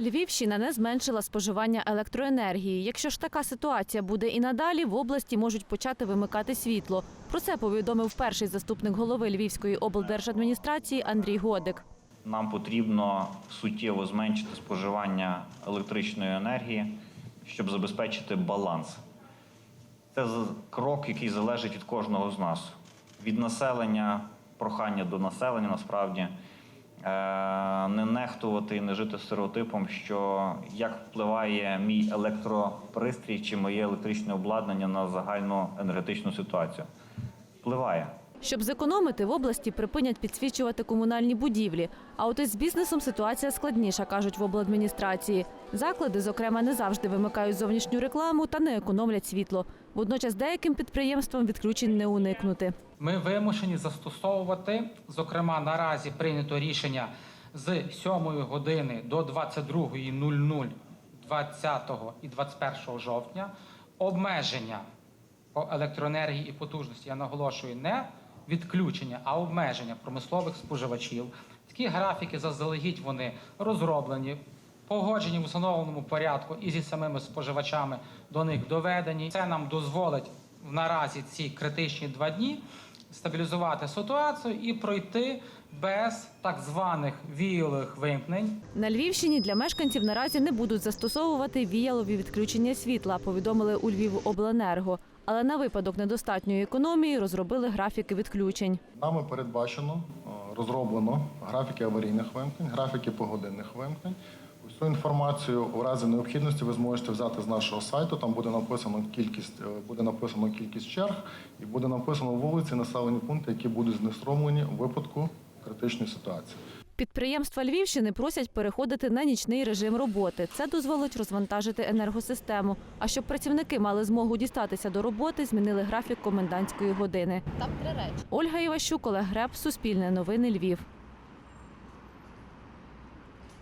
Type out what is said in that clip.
Львівщина не зменшила споживання електроенергії. Якщо ж така ситуація буде і надалі, в області можуть почати вимикати світло. Про це повідомив перший заступник голови Львівської облдержадміністрації Андрій Годик. Нам потрібно суттєво зменшити споживання електричної енергії, щоб забезпечити баланс. Це крок, який залежить від кожного з нас. Від населення, прохання до населення насправді не нехтувати і не жити стереотипом, що як впливає мій електропристрій чи моє електричне обладнання на загальну енергетичну ситуацію. Впливає. Щоб зекономити, в області припинять підсвічувати комунальні будівлі. А от із бізнесом ситуація складніша, кажуть в обладміністрації. Заклади, зокрема, не завжди вимикають зовнішню рекламу та не економлять світло. Водночас деяким підприємствам відключень не уникнути. Ми вимушені застосовувати, зокрема, наразі прийнято рішення з 7 години до 22.00 20 і 21 жовтня обмеження по електроенергії і потужності. Я наголошую не відключення, а обмеження промислових споживачів. Такі графіки заздалегідь вони розроблені. Погоджені в установленому порядку і зі самими споживачами до них доведені. Це нам дозволить наразі ці критичні два дні стабілізувати ситуацію і пройти без так званих віялових вимкнень. На Львівщині для мешканців наразі не будуть застосовувати віялові відключення світла, повідомили у Львівобленерго. Але на випадок недостатньої економії розробили графіки відключень. Нами передбачено, е, розроблено графіки аварійних вимкнень, графіки погодинних вимкнень. Усю інформацію у разі необхідності ви зможете взяти з нашого сайту. Там буде написано кількість, е, буде написано кількість черг і буде написано вулиці, населені пункти, які будуть знеструмлені у випадку критичної ситуації. Підприємства Львівщини просять переходити на нічний режим роботи. Це дозволить розвантажити енергосистему. А щоб працівники мали змогу дістатися до роботи, змінили графік комендантської години. Там три речі. Ольга Іващук, Олег Греб, Суспільне новини Львів.